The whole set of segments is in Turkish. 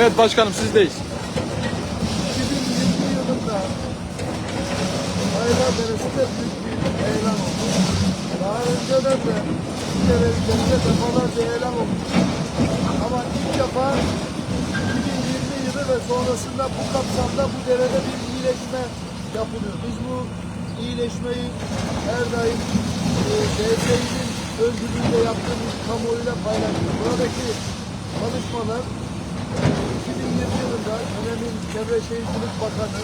Evet başkanım sizdeyiz. 2020 yılında Aylar Deresi'nde büyük bir eylem. Daha önceden de üzerinde defalarca eylem olmuş. Ama ilk defa 2020 yılı ve sonrasında bu kapsamda bu derede bir iyileşme yapılıyor. Biz bu iyileşmeyi her daim e, DSİ'nin öncülüğünde yaptığımız kamuoyuyla paylaştık. Buradaki çalışmalar 2020 yılında dönemin Çevre Şehircilik Bakanı,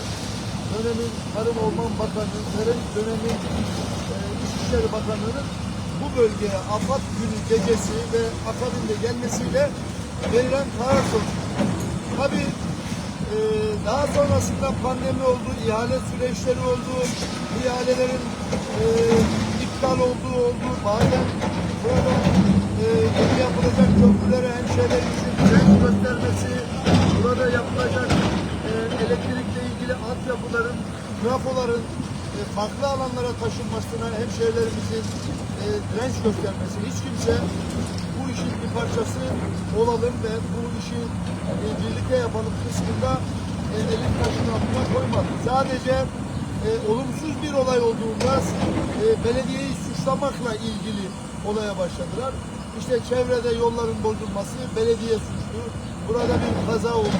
dönemin Tarım Orman Bakanı, dönem- dönemin e, İçişleri Bakanı'nın bu bölgeye AFAD günü gecesi ve akabinde gelmesiyle verilen karar sonucu. Tabii e, daha sonrasında pandemi oldu, ihale süreçleri oldu, ihalelerin e, iptal olduğu oldu, bazen burada e, yeni yapılacak köprülere hemşehriler için renk göstermesi, burada yapılacak e, elektrikle ilgili altyapıların, trafoların e, farklı alanlara taşınmasına hemşehrilerimizin e, direnç göstermesi. Hiç kimse bu işin bir parçası olalım ve bu işi e, birlikte yapalım kısmında e, elin taşın altına koymadı. Sadece e, olumsuz bir olay olduğunda e, belediyeyi suçlamakla ilgili olaya başladılar. İşte çevrede yolların bozulması belediye suçlu. Burada bir kaza oldu.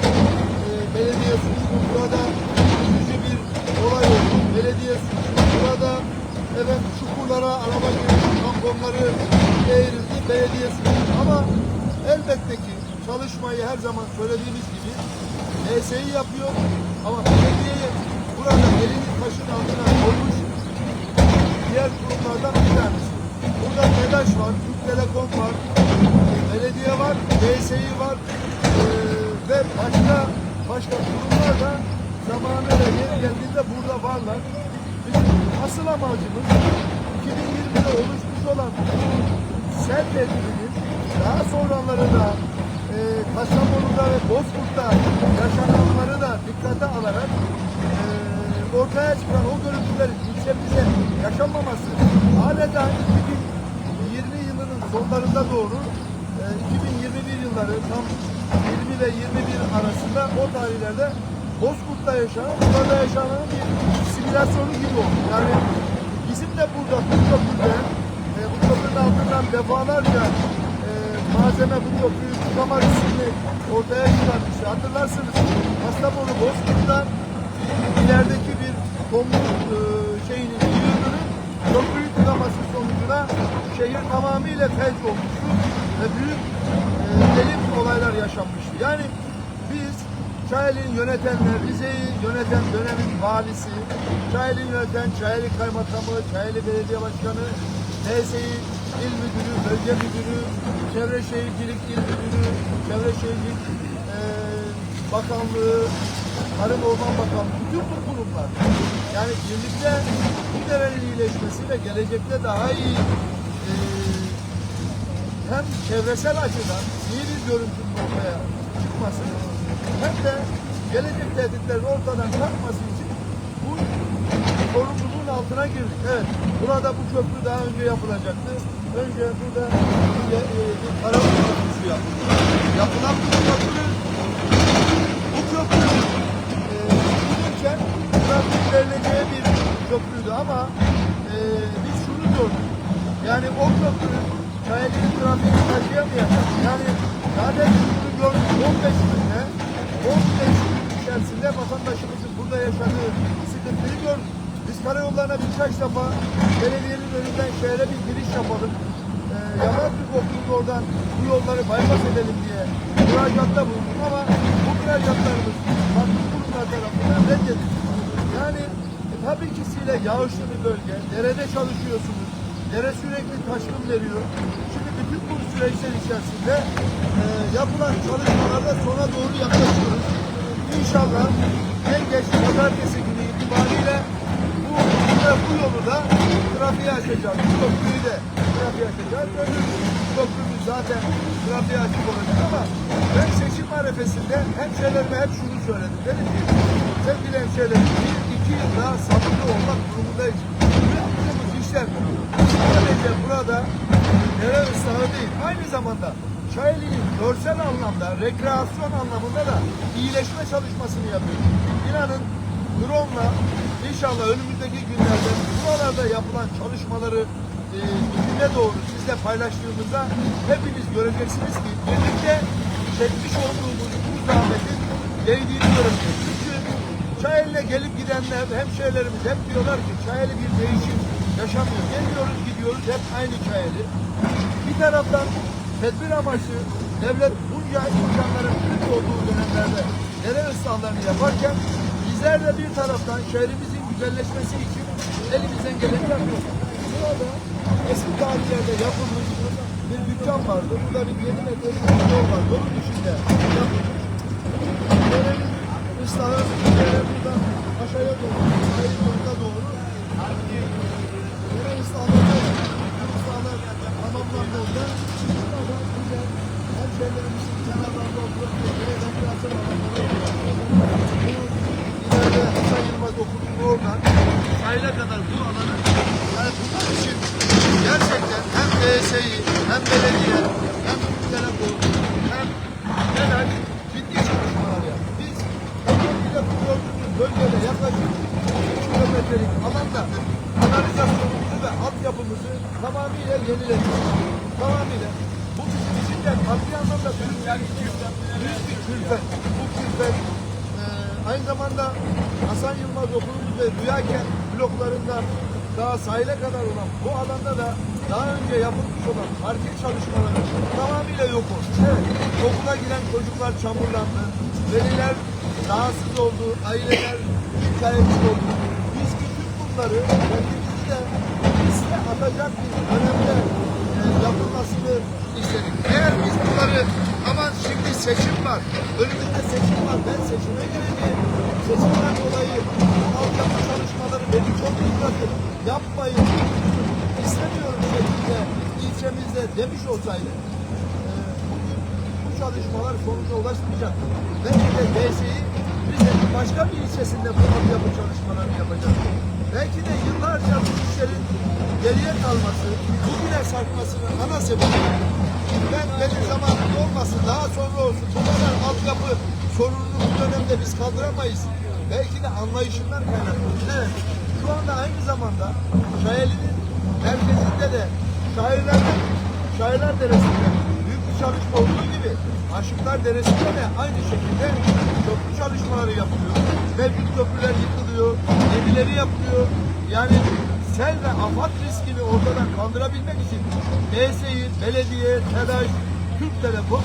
E, belediye suçlu. Burada bir olay oldu. Belediye. Burada evet çukurlara araba girdi, tamponları eğrildi. Belediye suçlu. Ama elbette ki çalışmayı her zaman söylediğimiz gibi DSİ yapıyor ama belediye burada elini taşın altına koymuş diğer kurumlardan bir tanesi. Burada TEDAŞ var, Türk Telekom var, belediye var, DSİ var eee, ve başka başka kurumlar da zamanıyla yeri geldiğinde burada varlar. Bizim asıl amacımız 2020'de oluşmuş olan sel tedbirinin daha sonraları da e, Kastamonu'da ve Bozkurt'ta yaşananları da dikkate alarak e, ortaya çıkan o görüntülerin ilçemize yaşanmaması adeta 2020 yılının sonlarında doğru e, 2021 yılları tam 20 ve 21 arasında o tarihlerde Bozkurt'ta yaşanan, burada yaşanan bir simülasyonu gibi oldu. Yani bizim de burada bu köprüde e, bu köprünün altından defalarca e, malzeme bu köprüyü tutama riskini ortaya çıkarmıştı. Hatırlarsınız Kastamonu Bozkurt'ta ilerideki bir tomruk e, şeyinin yığınının köprüyü tıkaması sonucunda şehir tamamıyla felç olmuştu ve büyük e, derin olaylar yaşanmıştı. Yani Çayeli'yi yönetenler, Rize'yi yöneten dönemin valisi, Çayeli'yi yöneten Çayeli Kaymakamı, Çayeli Belediye Başkanı, DSİ İl Müdürü, Bölge Müdürü, Çevre Şehircilik İl Müdürü, Çevre Şehircilik e, Bakanlığı, Tarım Orman Bakanlığı, bütün bu kurumlar. Yani birlikte bu derenin iyileşmesi gelecekte daha iyi e, hem çevresel açıdan iyi bir görüntünün ortaya çıkması hem de gelecek tehditlerin ortadan kalkması için bu sorumluluğun altına girdik. Evet, burada bu köprü daha önce yapılacaktı. Önce burada bir, e, bir köprüsü yapıldı. Yapılan bu köprü bu köprü e, yapılırken trafik verileceği bir köprüydü ama e, biz şunu gördük. Yani o köprü Çayeli'nin trafiğini taşıyamayacak. Yani zaten bunu gördük 15 günde 15 gün içerisinde vatandaşımızın burada yaşadığı sıkıntıyı gördük. Biz karayollarına birkaç defa belediyenin önünden şehre bir giriş yapalım. Ee, yaman bir okulun oradan bu yolları bypass edelim diye müracaatta bulunduk ama bu müracaatlarımız farklı kurumlar tarafından reddedildi. Yani e, tabii ki Sile yağışlı bir bölge. Derede çalışıyorsunuz. Dere sürekli taşkın veriyor. Şimdi bu süreçler içerisinde e, yapılan çalışmalarda sona doğru yaklaşıyoruz. İnşallah en geç pazartesi günü itibariyle bu, ve bu yolu da trafiğe açacağız. Bu köprüyü de trafiğe açacağız. Öbür köprümüz zaten trafiğe açık olacak ama ben seçim arefesinde hemşehrilerime hep şunu söyledim. Dedim ki sevgili hemşehrilerim bir iki yıl daha sabırlı olmak durumundayız. Yaptığımız işler sadece burada dere ıslahı değil. Aynı zamanda Çayeli'nin görsel anlamda, rekreasyon anlamında da iyileşme çalışmasını yapıyor. İnanın drone'la inşallah önümüzdeki günlerde buralarda yapılan çalışmaları e, doğru sizle paylaştığımızda hepiniz göreceksiniz ki birlikte çekmiş olduğumuz bu zahmetin değdiğini göreceğiz. Çünkü Çayeli'ne gelip gidenler, hemşehrilerimiz hep diyorlar ki Çayeli bir değişim yaşamıyor. Geliyoruz gidiyoruz hep aynı Çayeli. Bir taraftan tedbir amaçlı devlet bunca imkanların büyük olduğu dönemlerde dere ıslahlarını yaparken bizler de bir taraftan şehrimizin güzelleşmesi için elimizden geleni yapıyoruz. Burada eski tarihlerde yapılmış bir dükkan vardı. Burada bir 7 metrelik bir yol var. Yolun içinde yapılmış. Derenin ıslahı buradan aşağıya doğru, yoluna doğru tamamlandığında burada güzel Hasan Yılmaz okulunun oradan sahile kadar bu alanı yani bunlar için gerçekten hem DSİ hem belediye hem telefon hem genel ciddi çalışmalar yaptı. Biz özellikle bu gördüğümüz bölgede yaklaşık 3 kilometrelik alanda kanalizasyonumuzu ve altyapımızı tamamıyla yeniledik. Tamamıyla. Bu bizim için de maddi anlamda büyük bir, büyük bir külfet. Bu külfet ee, aynı zamanda Hasan Yılmaz okulumuz ve Rüyakent bloklarında daha sahile kadar olan bu alanda da daha önce yapılmış olan parke çalışmaları tamamıyla yok oldu. Evet, okula giren çocuklar çamurlandı, veliler rahatsız oldu, aileler şikayetçi oldu. Biz bütün bunları kendimizi de riske atacak bir dönemde yapılmasını istedik. Eğer biz bunları aman şimdi seçim var, önümüzde seçim var, ben seçime gireceğim. Seçimden dolayı altyapı çalışmaları beni çok yıpratır. Yapmayın, istemiyorum şeklinde ilçemizde demiş olsaydı e, bu çalışmalar sonuca ulaşmayacak. Belki de DSİ Rize'nin başka bir ilçesinde bu altyapı çalışmalarını yapacak. Belki de yıllarca bu işlerin geriye kalması, bugüne sarkmasının ana sebebi ben benim zamanım olmasın, daha sonra olsun. Bu kadar altyapı sorununu bu dönemde biz kaldıramayız. Belki de anlayışından kaynaklı. Evet, şu anda aynı zamanda Şairli'nin merkezinde de şairlerde, şairler deresinde çalışma olduğu gibi Aşıklar Deresi'nde de aynı şekilde köprü çalışmaları yapılıyor. Mevcut köprüler yıkılıyor, gemileri yapılıyor. Yani sel ve afat riskini ortadan kaldırabilmek için DSİ, belediye, TEDAŞ, Türk Telekom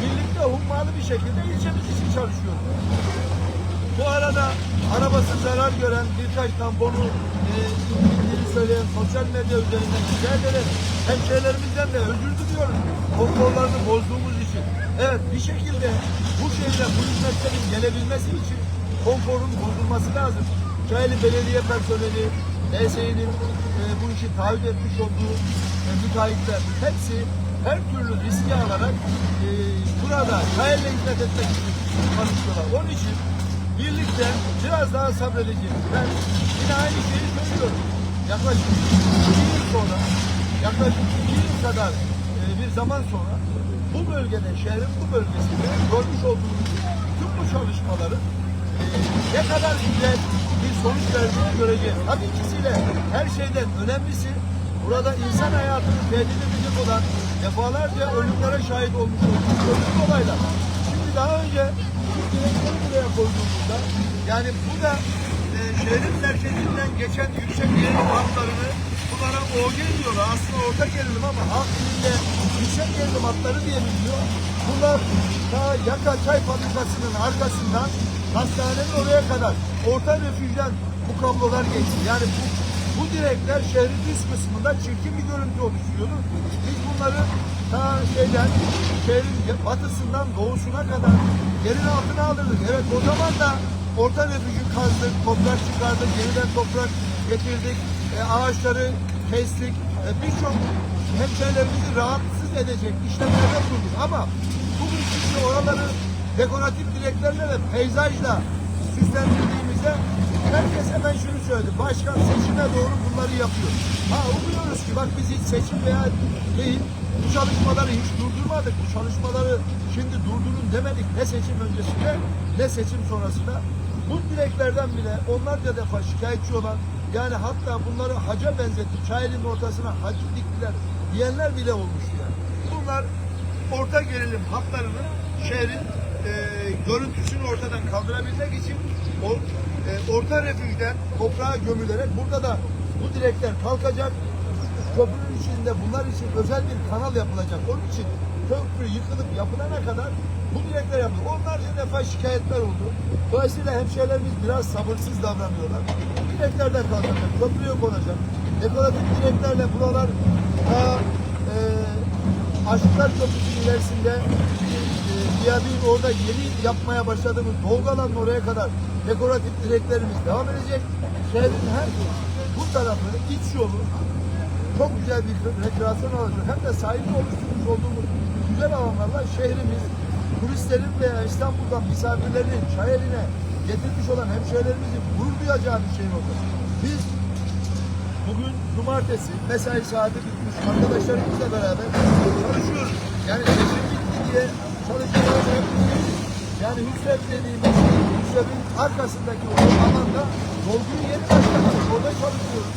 birlikte hummalı bir şekilde ilçemiz için çalışıyor. Bu arada arabası zarar gören birkaç tamponu e, indiğini söyleyen sosyal medya üzerinden rica ederek hemşehrilerimizden de özür diliyoruz. Konforlarını bozduğumuz için. Evet bir şekilde bu şehirde bu hizmetlerin gelebilmesi için konforun bozulması lazım. Çayeli Belediye personeli, DSİ'nin e, bu işi taahhüt etmiş olduğu e, müteahhitler hepsi her türlü riski alarak e, burada Çayeli'ne hizmet etmek için çalışıyorlar. Onun için birlikte biraz daha sabredeceğiz. Ben yine aynı şeyi söylüyorum. Yaklaşık iki yıl sonra, yaklaşık iki yıl kadar e, bir zaman sonra bu bölgede, şehrin bu bölgesinde görmüş olduğumuz tüm bu çalışmaların e, ne kadar güzel bir sonuç verdiğini göreceğiz. Tabii ikisiyle her şeyden önemlisi burada insan hayatını tehdit edecek olan defalarca ölümlere şahit olmuş ölümlü olaylar. Şimdi daha önce direkleri buraya koyduğumuzda yani bu da e, şehrin merkezinden geçen yüksek gerilim hatlarını bunlara OG diyorlar. Aslında orta gerilim ama halk dilinde yüksek gerilim hatları diye biliniyor. Bunlar ta Yaka Çay Fabrikası'nın arkasından hastanenin oraya kadar orta refüjden bu kablolar geçti. Yani bu, bu direkler şehrin üst kısmında çirkin bir görüntü oluşturuyordu. Biz bunları ta şeyden şehrin batısından doğusuna kadar yerin altına alırdık. Evet o zaman da orta refüjü kazdık, toprak çıkardık, yeniden toprak getirdik, e, ağaçları kestik. E, Birçok hemşehrilerimizi rahatsız edecek işlemlerde bulunduk. Ama bugün şimdi oraları dekoratif direklerle ve peyzajla süslendirdiğimizde herkes hemen şunu söyledi. Başkan seçime doğru bunları yapıyor. Ha umuyoruz ki bak biz hiç seçim veya değil bu çalışmaları hiç durdurmadık. Bu çalışmaları şimdi durdurun demedik. Ne seçim öncesinde ne seçim sonrasında. Bu dileklerden bile onlarca defa şikayetçi olan yani hatta bunları haca benzetti. Çayelin ortasına hacı diktiler diyenler bile olmuştu yani. Bunlar orta gerilim hatlarının şehrin e, görüntüsünü ortadan kaldırabilmek için o e, orta refüjden toprağa gömülerek burada da bu direkler kalkacak. Köprünün içinde bunlar için özel bir kanal yapılacak. Onun için köprü yıkılıp yapılana kadar bu direkler yapıldı. Onlarca defa şikayetler oldu. Dolayısıyla hemşehrilerimiz biraz sabırsız davranıyorlar. Direklerden kalkacak, köprüye konacak. Dekoratif direklerle buralar daha e, Aşıklar Köprüsü ilerisinde e, Diyabin orada yeni yapmaya başladığımız dolgu alanın oraya kadar dekoratif direklerimiz devam edecek. Şehrin her bu tarafı, iç yolu çok güzel bir rekreasyon alanı hem de sahibi oluşturmuş olduğumuz güzel alanlarla şehrimiz turistlerin veya İstanbul'dan misafirlerin Çayeli'ne getirmiş olan hemşehrilerimizin gurur duyacağı bir şey oldu. Biz Bugün cumartesi mesai saati bitmiş arkadaşlarımızla beraber çalışıyoruz. Yani seçim bitti diye çalışmalar yapıyoruz. Yani Hüsrev dediğimiz Hüsrev'in arkasındaki o alanda dolguyu yeni başladık. Orada çalışıyoruz.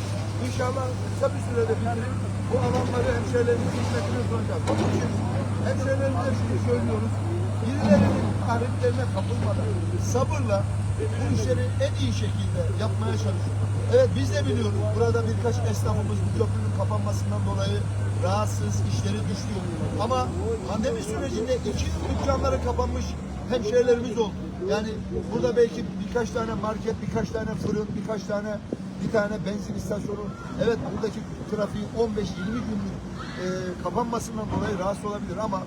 İnşallah kısa bir sürede bitirip bu alanları hemşehrilerimizin hizmetine sunacağız. Onun için hemşehrilerimize şunu söylüyoruz. Birilerinin tahriplerine kapılmadan sabırla bu işleri en iyi şekilde yapmaya çalışıyoruz. Evet biz de biliyoruz. Burada birkaç esnafımız bu köprünün kapanmasından dolayı rahatsız, işleri düştü. Ama pandemi sürecinde iki yıl dükkanları kapanmış hemşehrilerimiz oldu. Yani burada belki birkaç tane market, birkaç tane fırın, birkaç tane bir tane benzin istasyonu. Evet buradaki trafiğin 15-20 günlük e, kapanmasından dolayı rahatsız olabilir ama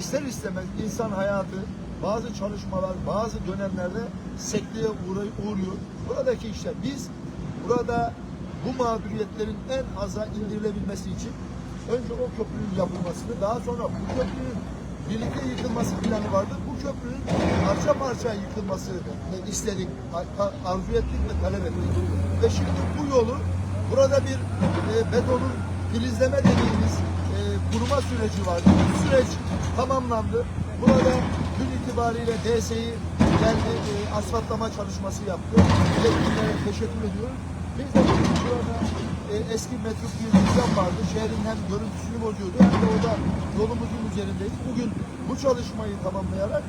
ister istemez insan hayatı bazı çalışmalar, bazı dönemlerde sekteye uğruyor. Buradaki işler biz burada bu mağduriyetlerin en aza indirilebilmesi için önce o köprünün yapılmasını, daha sonra bu köprünün birlikte yıkılması planı vardı. Köprünün parça parça yıkılmasını istedik, arzu ettik ve talep ettik. Ve şimdi bu yolu burada bir e, betonun filizleme dediğimiz e, kuruma süreci vardı. Bu süreç tamamlandı. Burada dün itibariyle DSİ geldi, e, asfaltlama çalışması yaptı. Yetkililere teşekkür ediyoruz. Biz de bugün burada e, eski metruk bir düzen vardı. Şehrin hem görüntüsünü bozuyordu hem de orada yolumuzun üzerindeyiz. Bugün bu çalışmayı tamamlayarak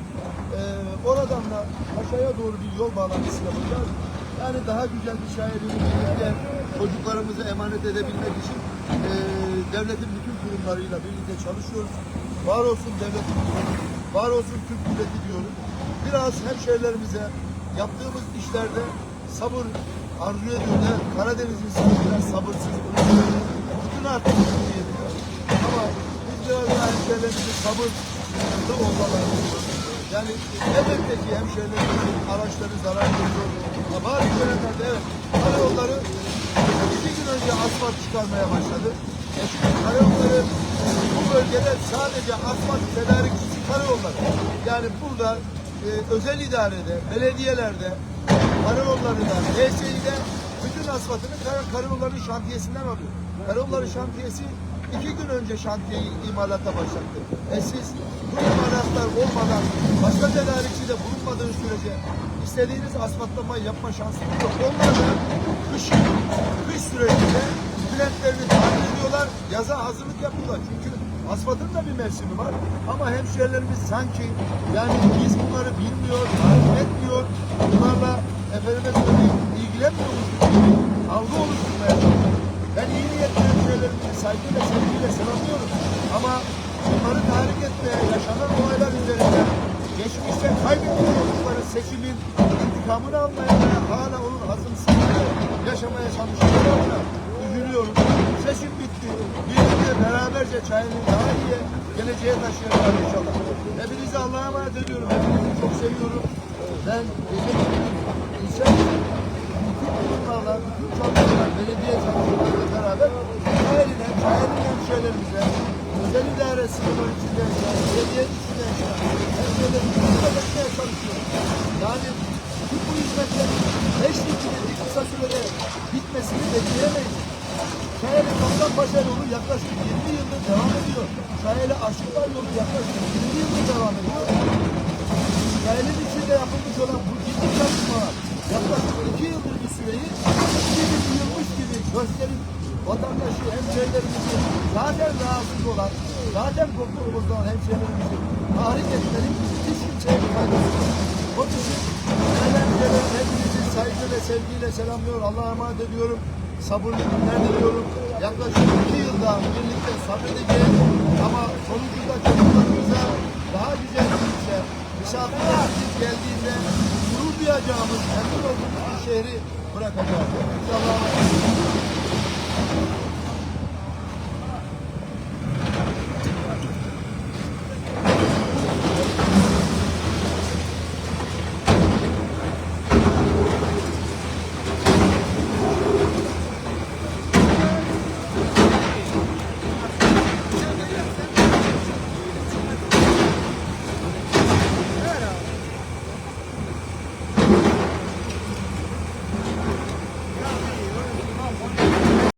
e, oradan da aşağıya doğru bir yol bağlantısı yapacağız. Yani daha güzel bir birlikte çocuklarımızı emanet edebilmek için e, devletin bütün kurumlarıyla birlikte çalışıyoruz. Var olsun devletin var olsun Türk milleti diyoruz. Biraz hemşehrilerimize yaptığımız işlerde sabır arzu ediyoruz. Evet, Karadeniz insanı biraz sabırsız. Bütün artık diyebiliyor. Ama biz biraz daha hemşehrilerimizin sabırlı olmaları. Yani elbette ki hemşehrilerimizin araçları zarar görüyor. Bazı dönemlerde evet karayolları iki gün önce asfalt çıkarmaya başladı. E şimdi karayolları bu bölgede sadece asfalt tedarikçisi karayolları. Yani burada e, özel idarede, belediyelerde, karayollarında, DSİ'de bütün asfaltını kar şantiyesinden alıyor. Karayolları şantiyesi iki gün önce şantiyeyi imalata başlattı. E siz bu imalatlar olmadan başka tedarikçi de bulunmadığı sürece istediğiniz asfaltlamayı yapma şansınız yok. Onlar da kışın, kış sürecinde plantlerini tamir ediyorlar, yaza hazırlık yapıyorlar. Çünkü asfaltın da bir mevsimi var. Ama hemşehrilerimiz sanki yani biz bunları bilmiyor, takip efendime söyleyeyim ilgilenmiyormuş gibi algı oluşturmaya çalışıyor. Ben iyi niyetli hemşehrilerimizi saygıyla, sevgiyle selamlıyorum. Ama bunları tahrik etmeye, yaşanan olaylar üzerinde geçmişte kaybetmiş oldukları seçimin intikamını almaya ve hala onun hazımsızlığını yaşamaya çalışıyorlar. Üzülüyorum. Seçim bitti. Birlikte beraberce çayını daha iyi geleceğe taşıyacağız inşallah. Hepinizi Allah'a emanet ediyorum. Hepinizi çok seviyorum. Ben teşekkür ederim. İnşallah bütün kurumlarla, bütün çalışanlar, belediye çalışanlarıyla beraber Çayeli'ne, Çayeli hemşehrilerimize, özel idare sınırları içinde yaşayan, belediye içinde yaşayan hemşehrilerimize hizmet etmeye çalışıyoruz. Yani Biz bu hizmetlerin 5 yıldır bir kısa sürede bitmesini bekleyemeyiz. Şaheli Kaptanpaşa yolu yaklaşık 20 yıldır devam ediyor. Şaheli Aşıklar yolu yaklaşık 20 yıldır devam ediyor. Şaheli'nin içinde yapılmış olan bu ciddi çalışmalar yaklaşık 2 yıldır bir süreyi yılmış gibi gösterip vatandaşı, hemşehrilerimizi zaten rahatsız olan, zaten korktuğu bozulan hemşehrilerimizi tahrik etmenin hiç kimseye bir faydası yok. Onun için değerli hemşehrilerim hepinizi saygı ve sevgiyle selamlıyor. Allah'a emanet ediyorum. Sabırlı günler diliyorum. Yaklaşık iki yılda birlikte sabredeceğiz. Ama sonucunda çocuklarımıza daha güzel bir işe, misafirlerimiz geldiğinde gurur duyacağımız, memnun olduğumuz bir şehri bırakacağız. İnşallah